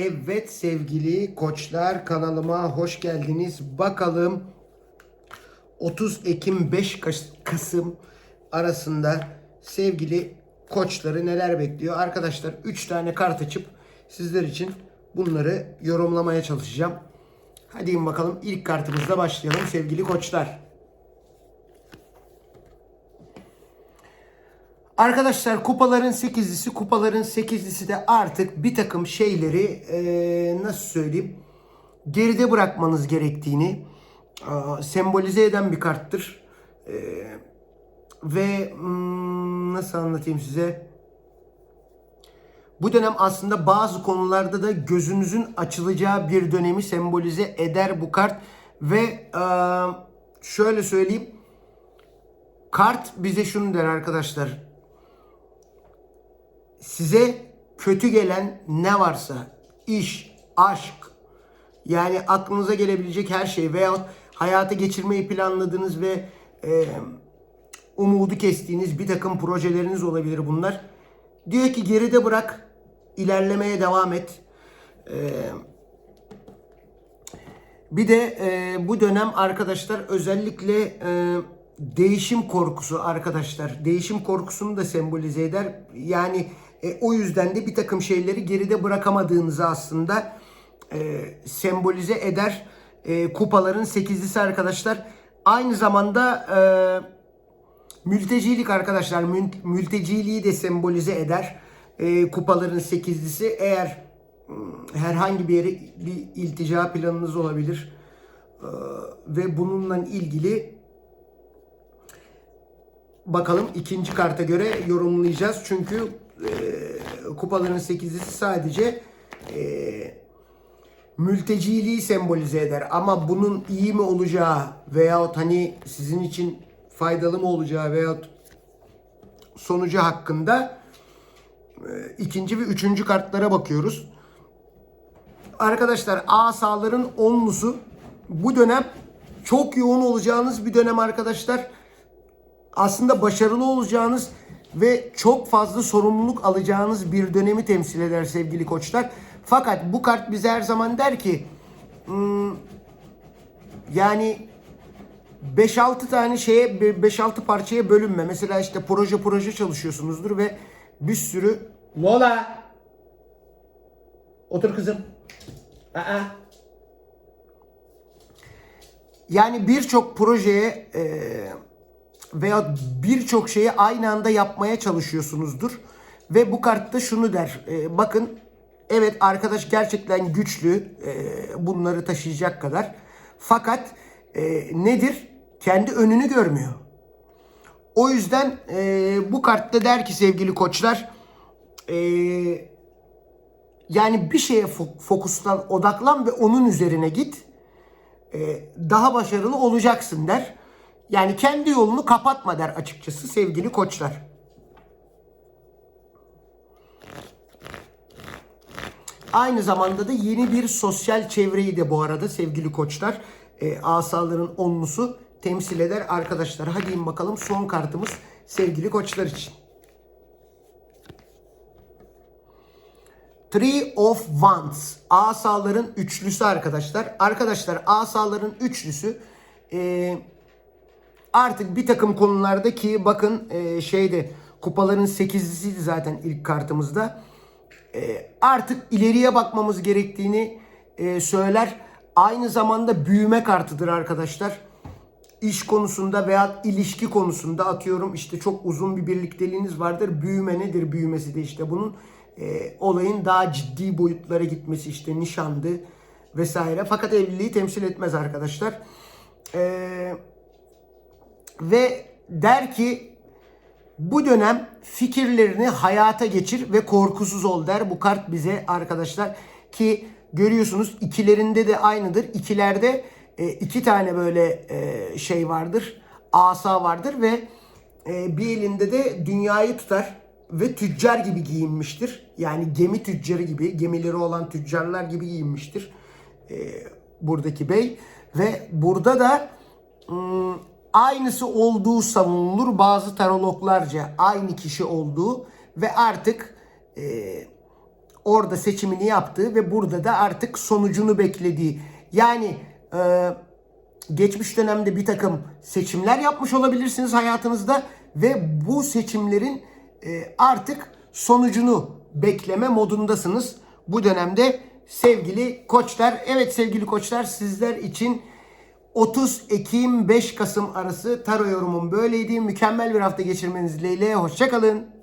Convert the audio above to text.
Evet sevgili koçlar kanalıma hoş geldiniz. Bakalım 30 Ekim 5 Kas- Kasım arasında sevgili koçları neler bekliyor? Arkadaşlar 3 tane kart açıp sizler için bunları yorumlamaya çalışacağım. Hadi bakalım ilk kartımızla başlayalım sevgili koçlar. Arkadaşlar kupaların 8'lisi kupaların 8'lisi de artık bir takım şeyleri eee, nasıl söyleyeyim geride bırakmanız gerektiğini aa, sembolize eden bir karttır. Eee, ve hmm, nasıl anlatayım size? Bu dönem aslında bazı konularda da gözünüzün açılacağı bir dönemi sembolize eder bu kart. Ve aa, şöyle söyleyeyim kart bize şunu der arkadaşlar size kötü gelen ne varsa iş, aşk yani aklınıza gelebilecek her şey veyahut hayata geçirmeyi planladığınız ve e, umudu kestiğiniz bir takım projeleriniz olabilir bunlar. Diyor ki geride bırak, ilerlemeye devam et. E, bir de e, bu dönem arkadaşlar özellikle e, değişim korkusu arkadaşlar. Değişim korkusunu da sembolize eder. Yani e, o yüzden de bir takım şeyleri geride bırakamadığınızı aslında e, sembolize eder. E, kupaların sekizlisi arkadaşlar. Aynı zamanda e, mültecilik arkadaşlar. Mül- Mülteciliği de sembolize eder. E, kupaların sekizlisi. Eğer herhangi bir yere bir iltica planınız olabilir. Ee, ve bununla ilgili bakalım ikinci karta göre yorumlayacağız. Çünkü e, kupaların sekizlisi sadece e, mülteciliği sembolize eder. Ama bunun iyi mi olacağı veyahut hani sizin için faydalı mı olacağı veyahut sonucu hakkında e, ikinci ve üçüncü kartlara bakıyoruz. Arkadaşlar asaların onlusu bu dönem çok yoğun olacağınız bir dönem arkadaşlar. Aslında başarılı olacağınız ve çok fazla sorumluluk alacağınız bir dönemi temsil eder sevgili koçlar. Fakat bu kart bize her zaman der ki hmm, yani 5-6 tane şeye 5-6 parçaya bölünme. Mesela işte proje proje çalışıyorsunuzdur ve bir sürü Lola Otur kızım. Aa. Yani birçok projeye e, veya birçok şeyi aynı anda yapmaya çalışıyorsunuzdur. Ve bu kartta şunu der. e, bakın evet arkadaş gerçekten güçlü e, bunları taşıyacak kadar. Fakat e, nedir? Kendi önünü görmüyor. O yüzden e, bu kartta der ki sevgili koçlar e, yani bir şeye fo- fokuslan, odaklan ve onun üzerine git. Ee, daha başarılı olacaksın der. Yani kendi yolunu kapatma der açıkçası sevgili koçlar. Aynı zamanda da yeni bir sosyal çevreyi de bu arada sevgili koçlar e, asaların onlusu temsil eder arkadaşlar. Hadi in bakalım son kartımız sevgili koçlar için. Three of Wands. Asaların üçlüsü arkadaşlar. Arkadaşlar asaların üçlüsü e, artık bir takım konularda ki bakın e, şeyde kupaların sekizlisiydi zaten ilk kartımızda. E, artık ileriye bakmamız gerektiğini e, söyler. Aynı zamanda büyüme kartıdır arkadaşlar. İş konusunda veya ilişki konusunda atıyorum işte çok uzun bir birlikteliğiniz vardır. Büyüme nedir büyümesi de işte bunun e, olayın daha ciddi boyutlara gitmesi işte nişandı vesaire. Fakat evliliği temsil etmez arkadaşlar. E, ve der ki bu dönem fikirlerini hayata geçir ve korkusuz ol der. Bu kart bize arkadaşlar ki görüyorsunuz ikilerinde de aynıdır. İkilerde e, iki tane böyle e, şey vardır. Asa vardır ve e, bir elinde de dünyayı tutar ve tüccar gibi giyinmiştir. Yani gemi tüccarı gibi, gemileri olan tüccarlar gibi giyinmiştir. E, buradaki bey ve burada da ım, aynısı olduğu savunulur bazı tarologlarca aynı kişi olduğu ve artık e, orada seçimini yaptığı ve burada da artık sonucunu beklediği. Yani e, geçmiş dönemde bir takım seçimler yapmış olabilirsiniz hayatınızda ve bu seçimlerin e, artık sonucunu bekleme modundasınız. Bu dönemde sevgili koçlar, evet sevgili koçlar sizler için 30 Ekim 5 Kasım arası taro yorumum böyleydi. Mükemmel bir hafta geçirmeniz dileğiyle. Hoşçakalın.